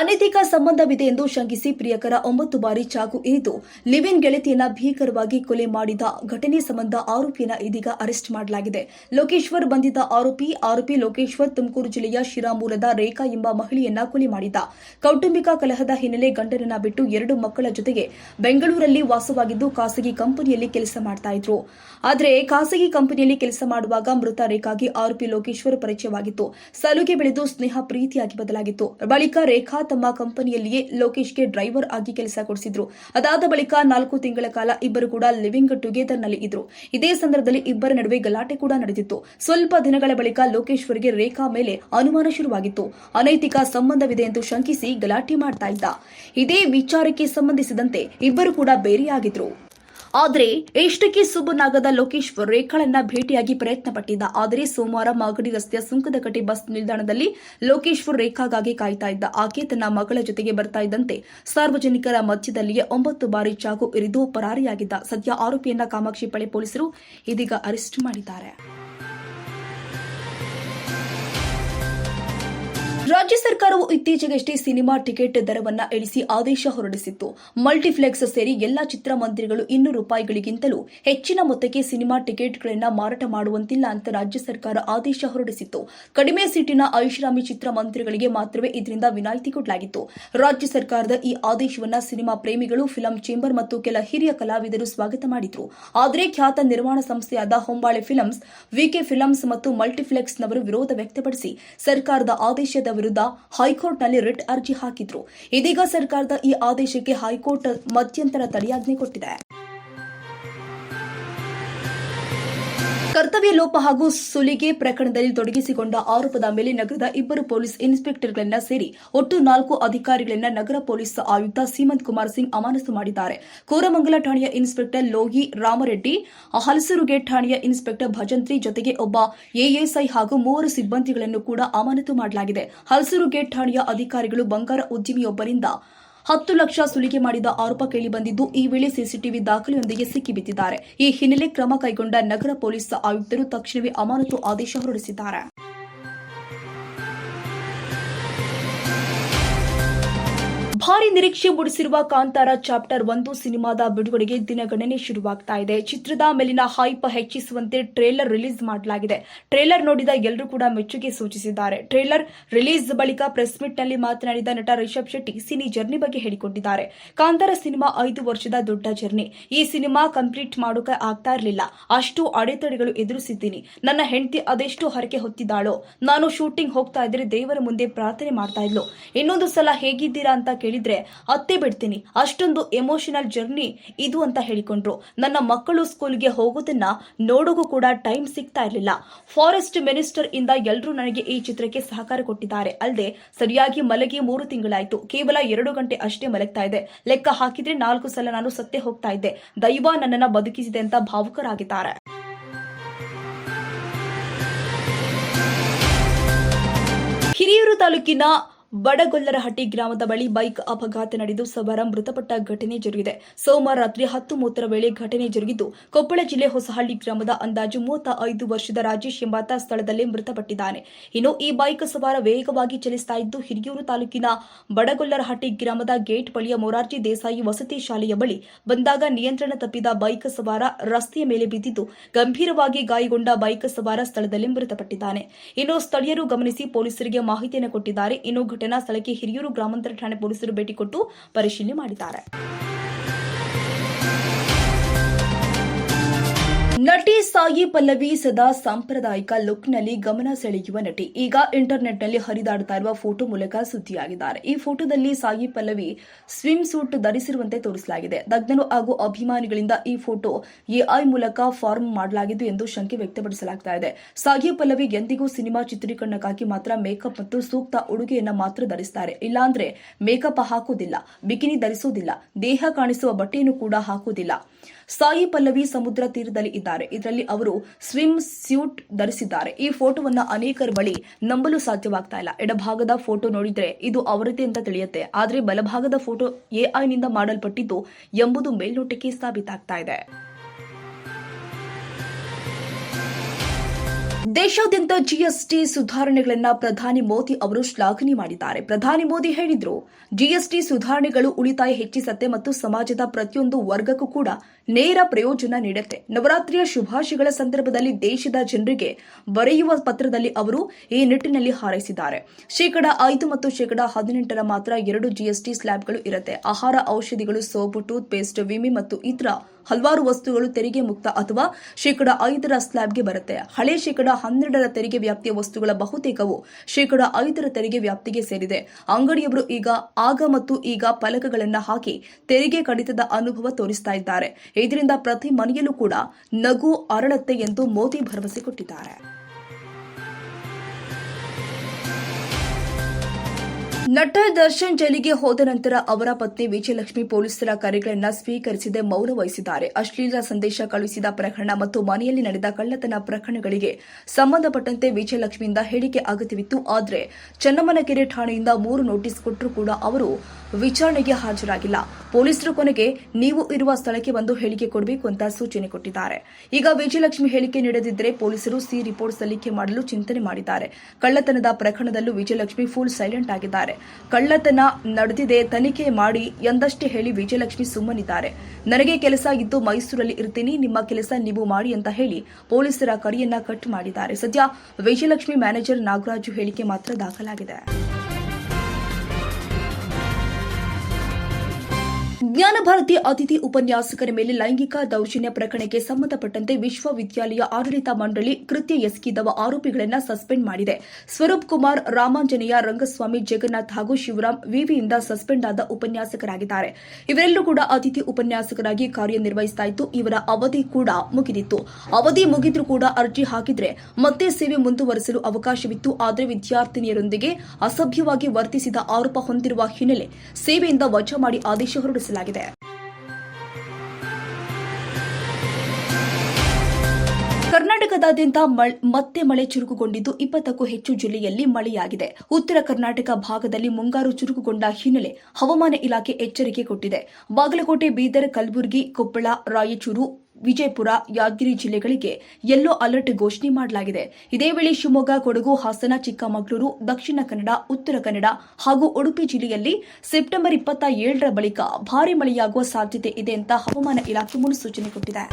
ಅನೈತಿಕ ಸಂಬಂಧವಿದೆ ಎಂದು ಶಂಕಿಸಿ ಪ್ರಿಯಕರ ಒಂಬತ್ತು ಬಾರಿ ಚಾಕು ಇರಿದು ಲಿವಿನ್ ಗೆಳತಿಯನ್ನ ಭೀಕರವಾಗಿ ಕೊಲೆ ಮಾಡಿದ ಘಟನೆ ಸಂಬಂಧ ಆರೋಪಿಯನ್ನ ಇದೀಗ ಅರೆಸ್ಟ್ ಮಾಡಲಾಗಿದೆ. ಲೋಕೇಶ್ವರ್ ಬಂಧಿತ ಆರೋಪಿ ಆರೋಪಿ ಲೋಕೇಶ್ವರ್ ತುಮಕೂರು ಜಿಲ್ಲೆಯ ಶಿರಾಮೂಲದ ರೇಖಾ ಎಂಬ ಮಹಿಳೆಯನ್ನ ಕೊಲೆ ಮಾಡಿದ್ದ ಕೌಟುಂಬಿಕ ಕಲಹದ ಹಿನ್ನೆಲೆ ಗಂಡನನ್ನ ಬಿಟ್ಟು ಎರಡು ಮಕ್ಕಳ ಜೊತೆಗೆ ಬೆಂಗಳೂರಲ್ಲಿ ವಾಸವಾಗಿದ್ದು ಖಾಸಗಿ ಕಂಪನಿಯಲ್ಲಿ ಕೆಲಸ ಮಾಡ್ತಾ ಇದ್ರು. ಆದರೆ ಖಾಸಗಿ ಕಂಪನಿಯಲ್ಲಿ ಕೆಲಸ ಮಾಡುವಾಗ ಮೃತ ರೇಖಾಗೆ ಆರೋಪಿ ಲೋಕೇಶ್ವರ್ ಪರಿಚಯವಾಗಿತ್ತು. ಸಲುಗೆ ಬೆಳೆದು ಸ್ನೇಹ ಪ್ರೀತಿಯಾಗಿ ಬದಲಾಗಿತ್ತು. ಬಳಿಕ ರೇಖಾ ತಮ್ಮ ಕಂಪನಿಯಲ್ಲಿಯೇ ಲೋಕೇಶ್ಗೆ ಡ್ರೈವರ್ ಆಗಿ ಕೆಲಸ ಕೊಡಿಸಿದ್ರು. ಅದಾದ ಬಳಿಕ ನಾಲ್ಕು ತಿಂಗಳ ಕಾಲ ಇಬ್ಬರು ಕೂಡ ಲಿವಿಂಗ್ ಟುಗೆದರ್ನಲ್ಲಿ ಇದ್ರು. ಇದೇ ಸಂದರ್ಭದಲ್ಲಿ ಇಬ್ಬರ ನಡುವೆ ಗಲಾಟೆ ಕೂಡ ನಡೆದಿತ್ತು. ಸ್ವಲ್ಪ ದಿನಗಳ ಬಳಿಕ ಲೋಕೇಶ್ವರ್ಗೆ ರೇಖಾ ಮೇಲೆ ಅನುಮಾನ ಶುರುವಾಗಿತ್ತು. ಅನೈತಿಕ ಸಂಬಂಧವಿದೆ ಎಂದು ಶಂಕಿಸಿ ಗಲಾಟೆ ಮಾಡ್ತಾ ಇದ್ದ. ಇದೇ ವಿಚಾರಕ್ಕೆ ಸಂಬಂಧಿಸಿದಂತೆ ಇಬ್ಬರು ಕೂಡ ಬೇರೆಯಾಗಿದ್ರು. ಆದರೆ ಎಷ್ಟಕ್ಕೆ ಸುಬ್ಬನಾಗದ ಲೋಕೇಶ್ವರ್ ರೇಖಾಳನ್ನ ಭೇಟಿಯಾಗಿ ಪ್ರಯತ್ನ ಪಟ್ಟಿದ್ದ ಆದರೆ ಸೋಮವಾರ ಮಾಗಡಿ ರಸ್ತೆಯ ಸುಂಕದಕಟ್ಟಿ ಬಸ್ ನಿಲ್ದಾಣದಲ್ಲಿ ಲೋಕೇಶ್ವರ್ ರೇಖಾಗಾಗಿ ಕಾಯ್ತಾ ಇದ್ದ. ಆಕೆ ತನ್ನ ಮಗಳ ಜೊತೆಗೆ ಬರ್ತಾ ಇದ್ದಂತೆ ಸಾರ್ವಜನಿಕರ ಮಧ್ಯದಲ್ಲಿಯೇ ಒಂಬತ್ತು ಬಾರಿ ಚಾಕು ಇರಿದು ಪರಾರಿಯಾಗಿದ್ದ. ಸದ್ಯ ಆರೋಪಿಯನ್ನ ಕಾಮಾಕ್ಷಿ ಪಳೆ ಪೊಲೀಸರು ಇದೀಗ ಅರೆಸ್ಟ್ ಮಾಡಿದ್ದಾರೆ. ರಾಜ್ಯ ಸರ್ಕಾರವು ಇತ್ತೀಚೆಗಷ್ಟೇ ಸಿನಿಮಾ ಟಿಕೆಟ್ ದರವನ್ನ ಇಳಿಸಿ ಆದೇಶ ಹೊರಡಿಸಿತ್ತು. ಮಲ್ಟಿಪ್ಲೆಕ್ಸ್ ಸೇರಿ ಎಲ್ಲಾ ಚಿತ್ರಮಂದಿರಗಳು ಇನ್ನೂರು ರೂಪಾಯಿಗಳಿಗಿಂತಲೂ ಹೆಚ್ಚಿನ ಮೊತ್ತಕ್ಕೆ ಸಿನಿಮಾ ಟಿಕೆಟ್ಗಳನ್ನು ಮಾರಾಟ ಮಾಡುವಂತಿಲ್ಲ ಅಂತ ರಾಜ್ಯ ಸರ್ಕಾರ ಆದೇಶ ಹೊರಡಿಸಿತ್ತು. ಕಡಿಮೆ ಸೀಟಿನ ಐಷಾರಾಮಿ ಚಿತ್ರಮಂದಿರಗಳಿಗೆ ಮಾತ್ರವೇ ಇದರಿಂದ ವಿನಾಯಿತಿ ಕೊಡಲಾಗಿತ್ತು. ರಾಜ್ಯ ಸರ್ಕಾರದ ಈ ಆದೇಶವನ್ನ ಸಿನಿಮಾ ಪ್ರೇಮಿಗಳು, ಫಿಲಂ ಚೇಂಬರ್ ಮತ್ತು ಕೆಲ ಹಿರಿಯ ಕಲಾವಿದರು ಸ್ವಾಗತ ಮಾಡಿದ್ರು. ಆದರೆ ಖ್ಯಾತ ನಿರ್ಮಾಣ ಸಂಸ್ಥೆಯಾದ ಹೊಂಬಾಳೆ ಫಿಲಂಸ್ ವಿಕೆ ಫಿಲಂಸ್ ಮತ್ತು ಮಲ್ಟಿಪ್ಲೆಕ್ಸ್ನವರು ವಿರೋಧ ವ್ಯಕ್ತಪಡಿಸಿ ಸರ್ಕಾರದ ಆದೇಶದ ವಿರುದ್ಧ ಹೈಕೋರ್ಟ್ನಲ್ಲಿ ರಿಟ್ ಅರ್ಜಿ ಹಾಕಿದ್ರು. ಇದೀಗ ಸರ್ಕಾರದ ಈ ಆದೇಶಕ್ಕೆ ಹೈಕೋರ್ಟ್ ಮಧ್ಯಂತರ ತಡೆಯಾಜ್ಞೆ ಕೊಟ್ಟಿದೆ. ಕರ್ತವ್ಯ ಲೋಪ ಹಾಗೂ ಸುಲಿಗೆ ಪ್ರಕರಣದಲ್ಲಿ ತೊಡಗಿಸಿಕೊಂಡ ಆರೋಪದ ಮೇಲೆ ನಗರದ ಇಬ್ಬರು ಪೊಲೀಸ್ ಇನ್ಸ್ಪೆಕ್ಟರ್ಗಳನ್ನ ಸೇರಿ ಒಟ್ಟು ನಾಲ್ಕು ಅಧಿಕಾರಿಗಳನ್ನ ನಗರ ಪೊಲೀಸ್ ಆಯುಕ್ತ ಸೀಮಂತ್ ಕುಮಾರ್ ಸಿಂಗ್ ಅಮಾನತು ಮಾಡಿದ್ದಾರೆ. ಕೋರಮಂಗಲ ಠಾಣೆಯ ಇನ್ಸ್ಪೆಕ್ಟರ್ ಲೋಗಿ ರಾಮರೆಡ್ಡಿ ಹಲಸೂರು ಗೇಟ್ ಠಾಣೆಯ ಇನ್ಸ್ಪೆಕ್ಟರ್ ಭಜಂತ್ರಿ ಜೊತೆಗೆ ಒಬ್ಬ ಎಎಸ್ಐ ಹಾಗೂ ಮೂವರು ಸಿಬ್ಬಂದಿಗಳನ್ನು ಕೂಡ ಅಮಾನತು ಮಾಡಲಾಗಿದೆ. ಹಲಸೂರು ಗೇಟ್ ಠಾಣೆಯ ಅಧಿಕಾರಿಗಳು ಬಂಗಾರ ಉದ್ಯಮಿಯೊಬ್ಬರಿಂದ ಹತ್ತು ಲಕ್ಷ ಸುಲಿಗೆ ಮಾಡಿದ ಆರೋಪ ಕೇಳಿಬಂದಿದ್ದು ಈ ವೇಳೆ ಸಿಸಿಟಿವಿ ದಾಖಲೆಯೊಂದಿಗೆ ಸಿಕ್ಕಿಬಿದ್ದಿದ್ದಾರೆ. ಈ ಹಿನ್ನೆಲೆ ಕ್ರಮ ಕೈಗೊಂಡ ನಗರ ಪೊಲೀಸ್ ಆಯುಕ್ತರು ತಕ್ಷಣವೇ ಅಮಾನತು ಆದೇಶ ಹೊರಡಿಸಿದ್ದಾರೆ. ಭಾರಿ ನಿರೀಕ್ಷೆ ಮೂಡಿಸಿರುವ ಕಾಂತಾರ ಚಾಪ್ಟರ್ ಒಂದು ಸಿನಿಮಾದ ಬಿಡುಗಡೆಗೆ ದಿನಗಣನೆ ಶುರುವಾಗ್ತಾ ಇದೆ. ಚಿತ್ರದ ಮೇಲಿನ ಹೈಪ್ ಹೆಚ್ಚಿಸುವಂತೆ ಟ್ರೇಲರ್ ರಿಲೀಸ್ ಮಾಡಲಾಗಿದೆ. ಟ್ರೇಲರ್ ನೋಡಿದ ಎಲ್ಲರೂ ಕೂಡ ಮೆಚ್ಚುಗೆ ಸೂಚಿಸಿದ್ದಾರೆ. ಟ್ರೇಲರ್ ರಿಲೀಸ್ ಬಳಿಕ ಪ್ರೆಸ್ ಮೀಟ್ನಲ್ಲಿ ಮಾತನಾಡಿದ ನಟ ರಿಷಬ್ ಶೆಟ್ಟಿ, ಸಿನಿ ಜರ್ನಿ ಬಗ್ಗೆ ಹೇಳಿಕೊಂಡಿದ್ದಾರೆ. ಕಾಂತಾರ ಸಿನಿಮಾ ಐದು ವರ್ಷದ ದೊಡ್ಡ ಜರ್ನಿ. ಈ ಸಿನಿಮಾ ಕಂಪ್ಲೀಟ್ ಮಾಡೋಕೆ ಆಗ್ತಾ ಇರಲಿಲ್ಲ. ಅಷ್ಟು ಅಡೆತಡೆಗಳು ಎದುರಿಸಿದ್ದೀನಿ. ನನ್ನ ಹೆಂಡತಿ ಅದೆಷ್ಟು ಹರಕೆ ಹೊತ್ತಿದ್ದಾಳೋ. ನಾನು ಶೂಟಿಂಗ್ ಹೋಗ್ತಾ ಇದ್ರೆ ದೇವರ ಮುಂದೆ ಪ್ರಾರ್ಥನೆ ಮಾಡ್ತಾ ಇದ್ಲು. ಇನ್ನೊಂದು ಸಲ ಹೇಗಿದ್ದೀರಾ ಅಂತ ಕೇಳಿದ್ರೆ ಅತ್ತೆ ಬಿಡ್ತೀನಿ, ಅಷ್ಟೊಂದು ಎಮೋಷನಲ್ ಜರ್ನಿ ಇದು ಅಂತ ಹೇಳಿಕೊಂಡ್ರು. ನನ್ನ ಮಕ್ಕಳು ಸ್ಕೂಲ್ಗೆ ಹೋಗೋದನ್ನ ನೋಡೋಗೂ ಕೂಡ ಟೈಮ್ ಸಿಗ್ತಾ ಇರಲಿಲ್ಲ. ಫಾರೆಸ್ಟ್ ಮಿನಿಸ್ಟರ್ ಇಂದ ಎಲ್ಲರೂ ನನಗೆ ಈ ಚಿತ್ರಕ್ಕೆ ಸಹಕಾರ ಕೊಟ್ಟಿದ್ದಾರೆ. ಅಲ್ಲದೆ ಸರಿಯಾಗಿ ಮಲಗಿ ಮೂರು ತಿಂಗಳಾಯ್ತು. ಕೇವಲ ಎರಡು ಗಂಟೆ ಅಷ್ಟೇ ಮಲಗ್ತಾ ಇದೆ ಲೆಕ್ಕ ಹಾಕಿದ್ರೆ ನಾಲ್ಕು ಸಲ ನಾನು ಸತ್ತೆ ಹೋಗ್ತಾ ಇದ್ದೆ. ದೈವ ನನ್ನನ್ನ ಬದುಕಿಸಿದೆ ಅಂತ ಭಾವುಕರಾಗಿದ್ದಾರೆ. ಹಿರಿಯೂರು ತಾಲೂಕಿನ ಬಡಗೊಲ್ಲರಹಟ್ಟಿ ಗ್ರಾಮದ ಬಳಿ ಬೈಕ್ ಅಪಘಾತ ನಡೆದು ಸವಾರ ಮೃತಪಟ್ಟ ಘಟನೆ ಜರುಗಿದೆ. ಸೋಮವಾರ ರಾತ್ರಿ ಹತ್ತು ಮೂವತ್ತರ ವೇಳೆ ಘಟನೆ ಜರುಗಿದ್ದು, ಕೊಪ್ಪಳ ಜಿಲ್ಲೆ ಹೊಸಹಳ್ಳಿ ಗ್ರಾಮದ ಅಂದಾಜು ಮೂವತ್ತ ಐದು ವರ್ಷದ ರಾಜೇಶ್ ಎಂಬಾತ ಸ್ಥಳದಲ್ಲೇ ಮೃತಪಟ್ಟಿದ್ದಾನೆ. ಇನ್ನು ಈ ಬೈಕ್ ಸವಾರ ವೇಗವಾಗಿ ಚಲಿಸ್ತಾ ಇದ್ದು, ಹಿರಿಯೂರು ತಾಲೂಕಿನ ಬಡಗೊಲ್ಲರಹಟ್ಟಿ ಗ್ರಾಮದ ಗೇಟ್ ಬಳಿಯ ಮೊರಾರ್ಜಿ ದೇಸಾಯಿ ವಸತಿ ಶಾಲೆಯ ಬಳಿ ಬಂದಾಗ ನಿಯಂತ್ರಣ ತಪ್ಪಿದ ಬೈಕ್ ಸವಾರ ರಸ್ತೆಯ ಮೇಲೆ ಬಿದ್ದಿದ್ದು, ಗಂಭೀರವಾಗಿ ಗಾಯಗೊಂಡ ಬೈಕ್ ಸವಾರ ಸ್ಥಳದಲ್ಲಿ ಮೃತಪಟ್ಟಿದ್ದಾನೆ. ಇನ್ನು ಸ್ಥಳೀಯರು ಗಮನಿಸಿ ಪೊಲೀಸರಿಗೆ ಮಾಹಿತಿಯನ್ನು ಕೊಟ್ಟಿದ್ದಾರೆ. ಇನ್ನು ಘಟನಾ ಸ್ಥಳಕ್ಕೆ ಹಿರಿಯೂರು ಗ್ರಾಮಾಂತರ ಠಾಣೆ ಪೊಲೀಸರು ಭೇಟಿ ಕೊಟ್ಟು ಪರಿಶೀಲನೆ ಮಾಡಿದ್ದಾರೆ. ನಟಿ ಸಾಯಿ ಪಲ್ಲವಿ ಸದಾ ಸಾಂಪ್ರದಾಯಿಕ ಲುಕ್ನಲ್ಲಿ ಗಮನ ಸೆಳೆಯುವ ನಟಿ. ಈಗ ಇಂಟರ್ನೆಟ್ನಲ್ಲಿ ಹರಿದಾಡ್ತಾ ಇರುವ ಫೋಟೋ ಮೂಲಕ ಸುದ್ದಿಯಾಗಿದ್ದಾರೆ. ಈ ಫೋಟೋದಲ್ಲಿ ಸಾಯಿ ಪಲ್ಲವಿ ಸ್ವಿಮ್ ಸೂಟ್ ಧರಿಸಿರುವಂತೆ ತೋರಿಸಲಾಗಿದೆ. ತಜ್ಞರು ಹಾಗೂ ಅಭಿಮಾನಿಗಳಿಂದ ಈ ಫೋಟೋ ಎಐ ಮೂಲಕ ಫಾರ್ಮ್ ಮಾಡಲಾಗಿದ್ದು ಎಂದು ಶಂಕೆ ವ್ಯಕ್ತಪಡಿಸಲಾಗ್ತಾ ಇದೆ. ಸಾಯಿ ಪಲ್ಲವಿ ಎಂದಿಗೂ ಸಿನಿಮಾ ಚಿತ್ರೀಕರಣಕ್ಕಾಗಿ ಮಾತ್ರ ಮೇಕಪ್ ಮತ್ತು ಸೂಕ್ತ ಉಡುಗೆಯನ್ನ ಮಾತ್ರ ಧರಿಸುತ್ತಾರೆ ಇಲ್ಲಾಂದ್ರೆ ಮೇಕಪ್ ಹಾಕುವುದಿಲ್ಲ ಬಿಕಿನಿ ಧರಿಸುವುದಿಲ್ಲ ದೇಹ ಕಾಣಿಸುವ ಬಟ್ಟೆಯನ್ನು ಕೂಡ ಹಾಕುವುದಿಲ್ಲ ಸಾಯಿ ಪಲ್ಲವಿ ಸಮುದ್ರ ತೀರದಲ್ಲಿ ಇದ್ದಾರೆ. ಇದರಲ್ಲಿ ಅವರು ಸ್ವಿಮ್ ಸ್ಯೂಟ್ ಧರಿಸಿದ್ದಾರೆ. ಈ ಫೋಟೋವನ್ನ ಅನೇಕರ ಬಳಿ ನಂಬಲು ಸಾಧ್ಯವಾಗ್ತಾ ಇಲ್ಲ. ಎಡಭಾಗದ ಫೋಟೋ ನೋಡಿದ್ರೆ ಇದು ಅವರದೇ ಅಂತ ತಿಳಿಯುತ್ತೆ. ಆದರೆ ಬಲಭಾಗದ ಫೋಟೋ ಎಐನಿಂದ ಮಾಡಲ್ಪಟ್ಟಿದ್ದು ಎಂಬುದು ಮೇಲ್ನೋಟಕ್ಕೆ ಸಾಬೀತಾಗ್ತಾ ಇದೆ. ದೇಶಾದ್ಯಂತ ಜಿಎಸ್ಟಿ ಸುಧಾರಣೆಗಳನ್ನ ಪ್ರಧಾನಿ ಮೋದಿ ಅವರು ಶ್ಲಾಘನೆ ಮಾಡಿದ್ದಾರೆ. ಪ್ರಧಾನಿ ಮೋದಿ ಹೇಳಿದ್ರು ಜಿಎಸ್ಟಿ ಸುಧಾರಣೆಗಳು ಉಳಿತಾಯ ಹೆಚ್ಚಿಸತ್ತೆ ಮತ್ತು ಸಮಾಜದ ಪ್ರತಿಯೊಂದು ವರ್ಗಕ್ಕೂ ಕೂಡ ನೇರ ಪ್ರಯೋಜನ ನೀಡುತ್ತೆ. ನವರಾತ್ರಿಯ ಶುಭಾಶಯಗಳ ಸಂದರ್ಭದಲ್ಲಿ ದೇಶದ ಜನರಿಗೆ ಬರೆಯುವ ಪತ್ರದಲ್ಲಿ ಅವರು ಈ ನಿಟ್ಟಿನಲ್ಲಿ ಹಾರೈಸಿದ್ದಾರೆ. ಶೇಕಡ ಐದು ಮತ್ತು ಶೇಕಡ ಹದಿನೆಂಟರ ಮಾತ್ರ ಎರಡು ಜಿಎಸ್ಟಿ ಸ್ಲ್ಯಾಬ್ಗಳು ಇರುತ್ತೆ. ಆಹಾರ ಔಷಧಿಗಳು, ಸೋಪು ಟೂತ್ ಪೇಸ್ಟ್ ವಿಮೆ ಮತ್ತು ಇತರ ಹಲವಾರು ವಸ್ತುಗಳು ತೆರಿಗೆ ಮುಕ್ತ ಅಥವಾ ಶೇಕಡ ಐದರ ಸ್ಲ್ಯಾಬ್ಗೆ ಬರುತ್ತೆ. ಹಳೆ ಶೇಕಡ ಹನ್ನೆರಡರ ತೆರಿಗೆ ವ್ಯಾಪ್ತಿಯ ವಸ್ತುಗಳ ಬಹುತೇಕವು ಶೇಕಡ ಐದರ ತೆರಿಗೆ ವ್ಯಾಪ್ತಿಗೆ ಸೇರಿದೆ. ಅಂಗಡಿಯವರು ಈಗ ಆಗ ಮತ್ತು ಈಗ ಫಲಕಗಳನ್ನು ಹಾಕಿ ತೆರಿಗೆ ಕಡಿತದ ಅನುಭವ ತೋರಿಸ್ತಾ ಇದ್ದಾರೆ. ಇದರಿಂದ ಪ್ರತಿ ಮನೆಯಲ್ಲೂ ಕೂಡ ನಗು ಅರಳತ್ತೆ ಎಂದು ಮೋದಿ ಭರವಸೆ ಕೊಟ್ಟಿದ್ದಾರೆ. ನಟ ದರ್ಶನ್ ಜೈಲಿಗೆ ಹೋದ ನಂತರ ಅವರ ಪತ್ನಿ ವಿಜಯಲಕ್ಷ್ಮಿ ಪೊಲೀಸರ ಕರೆಗಳನ್ನ ಸ್ವೀಕರಿಸದೆ ಮೌನ ವಹಿಸಿದ್ದಾರೆ. ಅಶ್ಲೀಲ ಸಂದೇಶ ಕಳುಹಿಸಿದ ಪ್ರಕರಣ ಮತ್ತು ಮನೆಯಲ್ಲಿ ನಡೆದ ಕಳ್ಳತನ ಪ್ರಕರಣಗಳಿಗೆ ಸಂಬಂಧಪಟ್ಟಂತೆ ವಿಜಯಲಕ್ಷ್ಮಿಯಿಂದ ಹೇಳಿಕೆ ಅಗತ್ಯವಿತ್ತು. ಆದರೆ ಚನ್ನಮ್ಮನಕೆರೆ ಠಾಣೆಯಿಂದ ಮೂರು ನೋಟಿಸ್ ಕೊಟ್ಟರೂ ಕೂಡ ಅವರು. ವಿಚಾರಣೆಗೆ ಹಾಜರಾಗಿಲ್ಲ. ಪೊಲೀಸರು ಕೊನೆಗೆ ನೀವು ಇರುವ ಸ್ಥಳಕ್ಕೆ ಬಂದು ಹೇಳಿಕೆ ಕೊಡಬೇಕು ಅಂತ ಸೂಚನೆ ಕೊಟ್ಟಿದ್ದಾರೆ. ಈಗ ವಿಜಯಲಕ್ಷ್ಮಿ ಹೇಳಿಕೆ ನೀಡದಿದ್ದರೆ ಪೊಲೀಸರು ಸಿ ರಿಪೋರ್ಟ್ ಸಲ್ಲಿಕೆ ಮಾಡಲು ಚಿಂತನೆ ಮಾಡಿದ್ದಾರೆ. ಕಳ್ಳತನದ ಪ್ರಕರಣದಲ್ಲೂ ವಿಜಯಲಕ್ಷ್ಮಿ ಫುಲ್ ಸೈಲೆಂಟ್ ಆಗಿದ್ದಾರೆ. ಕಳ್ಳತನ ನಡೆದಿದೆ, ತನಿಖೆ ಮಾಡಿ ಎಂದಷ್ಟೇ ಹೇಳಿ ವಿಜಯಲಕ್ಷ್ಮಿ ಸುಮ್ಮನಿದ್ದಾರೆ. ನನಗೆ ಕೆಲಸ ಇದ್ದು ಮೈಸೂರಲ್ಲಿ ಇರ್ತೀನಿ, ನಿಮ್ಮ ಕೆಲಸ ನೀವು ಮಾಡಿ ಅಂತ ಹೇಳಿ ಪೊಲೀಸರ ಕರಿಯನ್ನ ಕಟ್ ಮಾಡಿದ್ದಾರೆ. ಸದ್ಯ ವಿಜಯಲಕ್ಷ್ಮಿ ಮ್ಯಾನೇಜರ್ ನಾಗರಾಜು ಹೇಳಿಕೆ ಮಾತ್ರ ದಾಖಲಾಗಿದೆ. ಜ್ಞಾನ ಭಾರತಿ ಅತಿಥಿ ಉಪನ್ಯಾಸಕರ ಮೇಲೆ ಲೈಂಗಿಕ ದೌರ್ಜನ್ಯ ಪ್ರಕರಣಕ್ಕೆ ಸಂಬಂಧಪಟ್ಟಂತೆ ವಿಶ್ವವಿದ್ಯಾಲಯ ಆಡಳಿತ ಮಂಡಳಿ ಕೃತ್ಯ ಎಸಗಿದವ ಆರೋಪಿಗಳನ್ನು ಸಸ್ಪೆಂಡ್ ಮಾಡಿದೆ. ಸ್ವರೂಪ್ ಕುಮಾರ್, ರಾಮಾಂಜನೇಯ, ರಂಗಸ್ವಾಮಿ, ಜಗನ್ನಾಥ್ ಹಾಗೂ ಶಿವರಾಮ್ ವಿವಿಯಿಂದ ಸಸ್ಪೆಂಡ್ ಆದ ಉಪನ್ಯಾಸಕರಾಗಿದ್ದಾರೆ. ಇವರೆಲ್ಲರೂ ಕೂಡ ಅತಿಥಿ ಉಪನ್ಯಾಸಕರಾಗಿ ಕಾರ್ಯನಿರ್ವಹಿಸ್ತಾ ಇತ್ತು. ಇವರ ಅವಧಿ ಕೂಡ ಮುಗಿದಿತ್ತು. ಅವಧಿ ಮುಗಿದ್ರೂ ಕೂಡ ಅರ್ಜಿ ಹಾಕಿದ್ರೆ ಮತ್ತೆ ಸೇವೆ ಮುಂದುವರೆಸಲು ಅವಕಾಶವಿತ್ತು. ಆದರೆ ವಿದ್ಯಾರ್ಥಿನಿಯರೊಂದಿಗೆ ಅಸಭ್ಯವಾಗಿ ವರ್ತಿಸಿದ ಆರೋಪ ಹೊಂದಿರುವ ಹಿನ್ನೆಲೆ ಸೇವೆಯಿಂದ ವಜಾ ಮಾಡಿ ಆದೇಶ ಹೊರಡಿಸಲಾಗಿದೆ ಕರ್ನಾಟಕದಾದ್ಯಂತ ಮತ್ತೆ ಮಳೆ ಚುರುಕುಗೊಂಡಿದ್ದು ಇಪ್ಪತ್ತಕ್ಕೂ ಹೆಚ್ಚು ಜಿಲ್ಲೆಯಲ್ಲಿ ಮಳೆಯಾಗಿದೆ. ಉತ್ತರ ಕರ್ನಾಟಕ ಭಾಗದಲ್ಲಿ ಮುಂಗಾರು ಚುರುಕುಗೊಂಡ ಹಿನ್ನೆಲೆ ಹವಾಮಾನ ಇಲಾಖೆ ಎಚ್ಚರಿಕೆ ಕೊಟ್ಟಿದೆ. ಬಾಗಲಕೋಟೆ, ಬೀದರ್, ಕಲಬುರಗಿ, ಕೊಪ್ಪಳ, ರಾಯಚೂರು ವಿಜಯಪುರ, ಯಾದಗಿರಿ ಜಿಲ್ಲೆಗಳಿಗೆ ಯೆಲ್ಲೋ ಅಲರ್ಟ್ ಘೋಷಣೆ ಮಾಡಲಾಗಿದೆ. ಇದೇ ವೇಳೆ ಶಿವಮೊಗ್ಗ, ಕೊಡಗು, ಹಾಸನ, ಚಿಕ್ಕಮಗಳೂರು, ದಕ್ಷಿಣ ಕನ್ನಡ, ಉತ್ತರ ಕನ್ನಡ ಹಾಗೂ ಉಡುಪಿ ಜಿಲ್ಲೆಯಲ್ಲಿ ಸೆಪ್ಟೆಂಬರ್ ಇಪ್ಪತ್ತ ಏಳರ ಬಳಿಕ ಭಾರೀ ಮಳೆಯಾಗುವ ಸಾಧ್ಯತೆ ಇದೆ ಅಂತ ಹವಾಮಾನ ಇಲಾಖೆ ಮುನ್ಸೂಚನೆ ಕೊಟ್ಟಿದೆ.